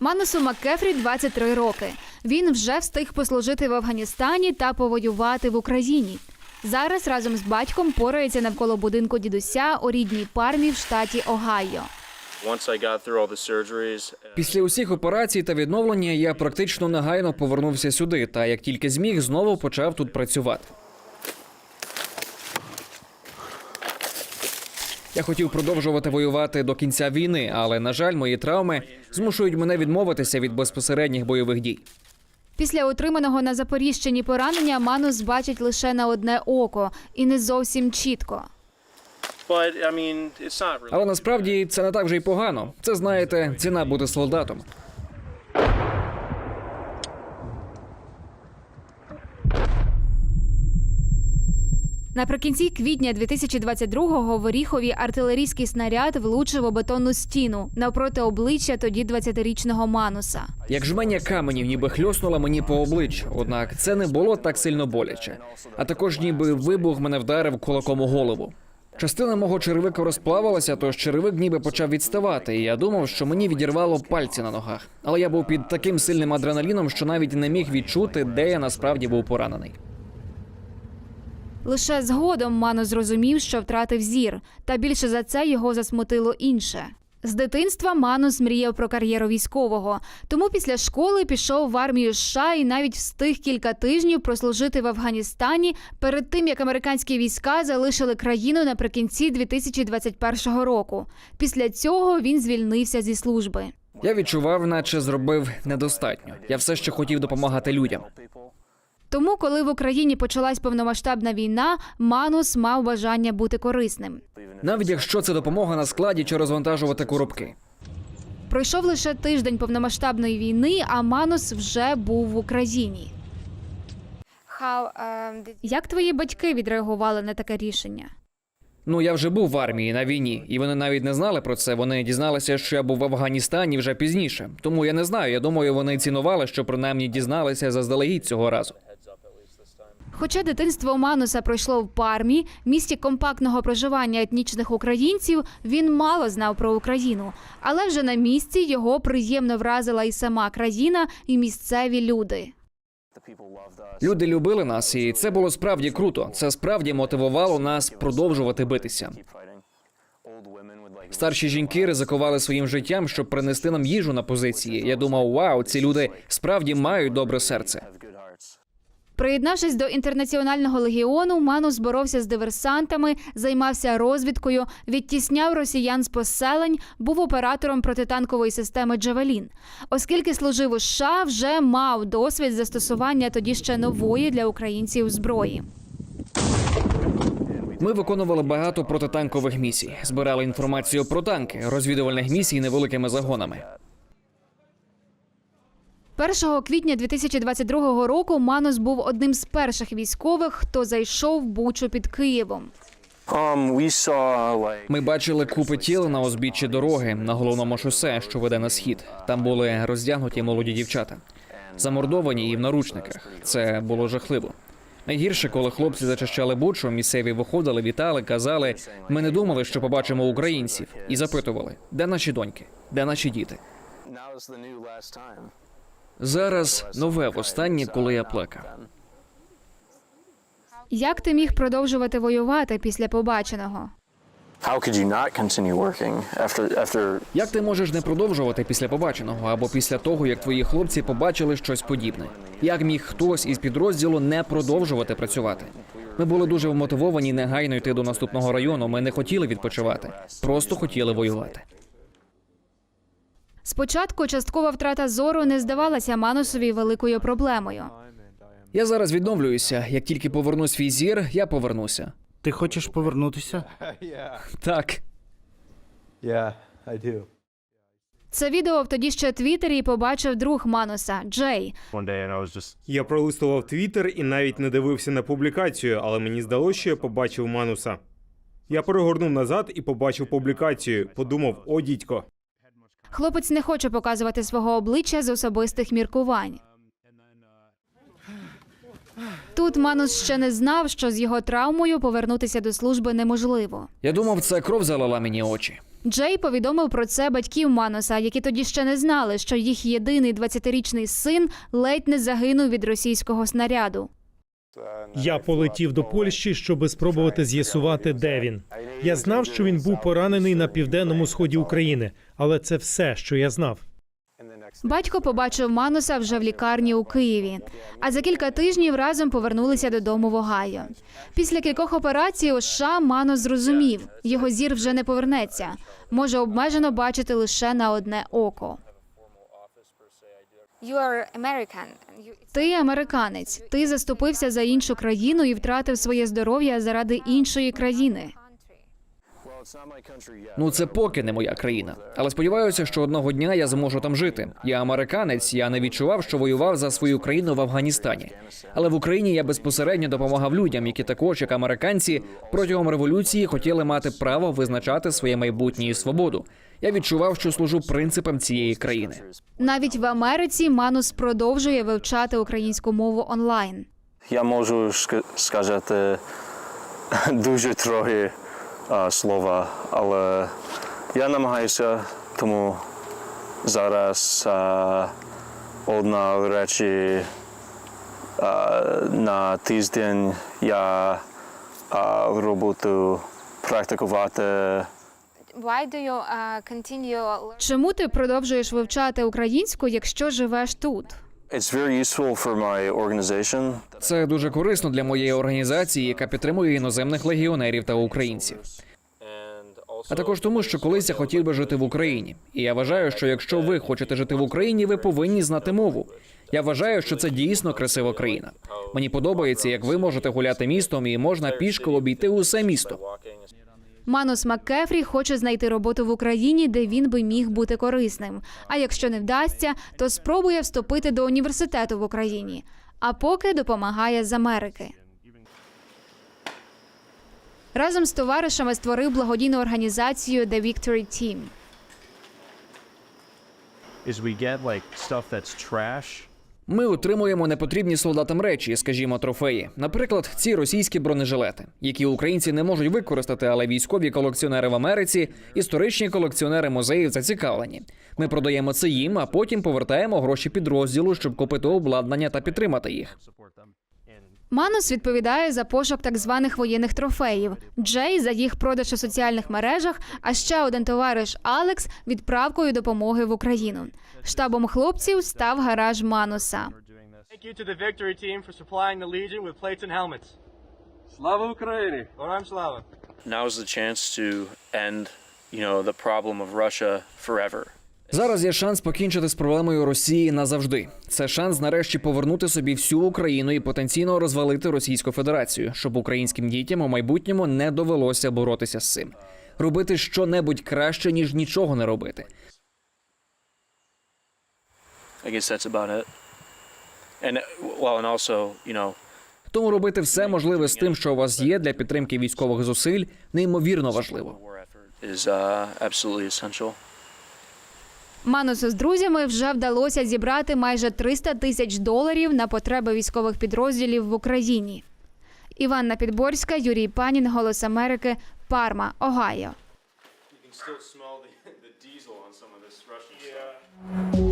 Манусу Маккефрі 23 роки. Він вже встиг послужити в Афганістані та повоювати в Україні. Зараз разом з батьком порається навколо будинку дідуся у рідній пармі в штаті Огайо. Uh, Після усіх операцій та відновлення я практично негайно повернувся сюди, та як тільки зміг, знову почав тут працювати. Я хотів продовжувати воювати до кінця війни, але на жаль, мої травми змушують мене відмовитися від безпосередніх бойових дій. Після отриманого на Запоріжчині поранення Манус бачить лише на одне око і не зовсім чітко. Але насправді це не так вже й погано. Це знаєте, ціна бути солдатом. Наприкінці квітня 2022-го в Оріхові артилерійський снаряд влучив у бетонну стіну навпроти обличчя тоді 20-річного Мануса. Як жменя каменів, ніби хльоснула мені по обличчю, однак це не було так сильно боляче. А також ніби вибух мене вдарив кулаком у голову. Частина мого черевика розплавилася, тож черевик ніби почав відставати, і я думав, що мені відірвало пальці на ногах. Але я був під таким сильним адреналіном, що навіть не міг відчути, де я насправді був поранений. Лише згодом Манус зрозумів, що втратив зір, та більше за це його засмутило інше. З дитинства Манус мріяв про кар'єру військового, тому після школи пішов в армію США і навіть встиг кілька тижнів прослужити в Афганістані перед тим, як американські війська залишили країну наприкінці 2021 року. Після цього він звільнився зі служби. Я відчував, наче зробив недостатньо. Я все ще хотів допомагати людям. Тому, коли в Україні почалась повномасштабна війна, Манус мав бажання бути корисним. Навіть якщо це допомога на складі чи розвантажувати коробки. Пройшов лише тиждень повномасштабної війни, а Манус вже був в Україні. Як твої батьки відреагували на таке рішення? Ну, я вже був в армії на війні, і вони навіть не знали про це. Вони дізналися, що я був в Афганістані вже пізніше. Тому я не знаю. Я думаю, вони цінували, що принаймні дізналися заздалегідь цього разу. Хоча дитинство Мануса пройшло в пармі, місті компактного проживання етнічних українців, він мало знав про Україну. Але вже на місці його приємно вразила і сама країна, і місцеві люди. Люди любили нас, і це було справді круто. Це справді мотивувало нас продовжувати битися. Старші жінки ризикували своїм життям, щоб принести нам їжу на позиції. Я думав, вау, ці люди справді мають добре серце. Приєднавшись до інтернаціонального легіону, Манус боровся з диверсантами, займався розвідкою, відтісняв росіян з поселень, був оператором протитанкової системи Джавелін. Оскільки служив у США, вже мав досвід застосування тоді ще нової для українців зброї. Ми виконували багато протитанкових місій, збирали інформацію про танки, розвідувальних місій невеликими загонами. 1 квітня 2022 року Манус був одним з перших військових, хто зайшов в Бучу під Києвом. Ми бачили купи тіл на узбіччі дороги на головному шосе, що веде на схід. Там були роздягнуті молоді дівчата, замордовані і в наручниках. Це було жахливо. Найгірше, коли хлопці зачищали бучу, місцеві виходили, вітали, казали: ми не думали, що побачимо українців, і запитували, де наші доньки, де наші діти. Зараз нове востаннє, коли я плакав. Як ти міг продовжувати воювати після побаченого? Як ти можеш не продовжувати після побаченого або після того, як твої хлопці побачили щось подібне? Як міг хтось із підрозділу не продовжувати працювати? Ми були дуже вмотивовані негайно йти до наступного району. Ми не хотіли відпочивати, просто хотіли воювати. Спочатку часткова втрата зору не здавалася Манусові великою проблемою. Я зараз відновлююся. Як тільки поверну свій зір, я повернуся. Ти хочеш повернутися? Так. Yeah, I do. Це відео в тоді ще Твіттері побачив друг Мануса Джей. One day, and I was just Я пролистував твіттер і навіть не дивився на публікацію, але мені здалося, що я побачив Мануса. Я перегорнув назад і побачив публікацію. Подумав: о, дідько. Хлопець не хоче показувати свого обличчя з особистих міркувань. Тут Манус ще не знав, що з його травмою повернутися до служби неможливо. Я думав, це кров залила мені очі. Джей повідомив про це батьків Мануса, які тоді ще не знали, що їх єдиний 20-річний син ледь не загинув від російського снаряду. Я полетів до Польщі, щоб спробувати з'ясувати, де він. Я знав, що він був поранений на південному сході України, але це все, що я знав. Батько побачив Мануса вже в лікарні у Києві, а за кілька тижнів разом повернулися додому в Огайо. Після кількох операцій у США Манус зрозумів, його зір вже не повернеться, може обмежено бачити лише на одне око. You are American. You, Ти американець, ти заступився за іншу країну і втратив своє здоров'я заради іншої країни. Ну це поки не моя країна. Але сподіваюся, що одного дня я зможу там жити. Я американець, я не відчував, що воював за свою країну в Афганістані. Але в Україні я безпосередньо допомагав людям, які також, як американці, протягом революції хотіли мати право визначати своє майбутнє і свободу. Я відчував, що служу принципам цієї країни. Навіть в Америці Манус продовжує вивчати українську мову онлайн. Я можу ска- сказати дуже трохи слова, але я намагаюся, тому зараз а, одна речі а, на тиждень я а, роботу практикувати. why do you uh, continue? Чому ти продовжуєш вивчати українську, якщо живеш тут? Це дуже корисно для моєї організації, яка підтримує іноземних легіонерів та українців. А також тому, що колись я хотів би жити в Україні. І я вважаю, що якщо ви хочете жити в Україні, ви повинні знати мову. Я вважаю, що це дійсно красива країна. Мені подобається, як ви можете гуляти містом і можна пішки обійти усе місто. Манус Маккефрі хоче знайти роботу в Україні, де він би міг бути корисним. А якщо не вдасться, то спробує вступити до університету в Україні. А поки допомагає з Америки. Разом з товаришами створив благодійну організацію The Victory Team. Is we get like stuff that's trash. Ми отримуємо непотрібні солдатам речі, скажімо, трофеї. Наприклад, ці російські бронежилети, які українці не можуть використати, але військові колекціонери в Америці, історичні колекціонери музеїв зацікавлені. Ми продаємо це їм, а потім повертаємо гроші підрозділу, щоб купити обладнання та підтримати їх. Манус відповідає за пошук так званих воєнних трофеїв. Джей за їх продаж у соціальних мережах. А ще один товариш Алекс відправкою допомоги в Україну. Штабом хлопців став гараж Мануса. Слава Україні! Слава! Now is the chance to end, you know, the problem of Russia forever. Зараз є шанс покінчити з проблемою Росії назавжди. Це шанс нарешті повернути собі всю Україну і потенційно розвалити Російську Федерацію, щоб українським дітям у майбутньому не довелося боротися з цим. Робити щонебудь краще ніж нічого не робити. I guess that's about it. And well, and also, you know, Тому робити все можливе з тим, що у вас є для підтримки військових зусиль, неймовірно важливо. is uh, absolutely essential. Манусу з друзями вже вдалося зібрати майже 300 тисяч доларів на потреби військових підрозділів в Україні. Іванна Підборська, Юрій Панін, Голос Америки, Парма, Огайо. You can still smell the, the diesel on some of this Russian stuff.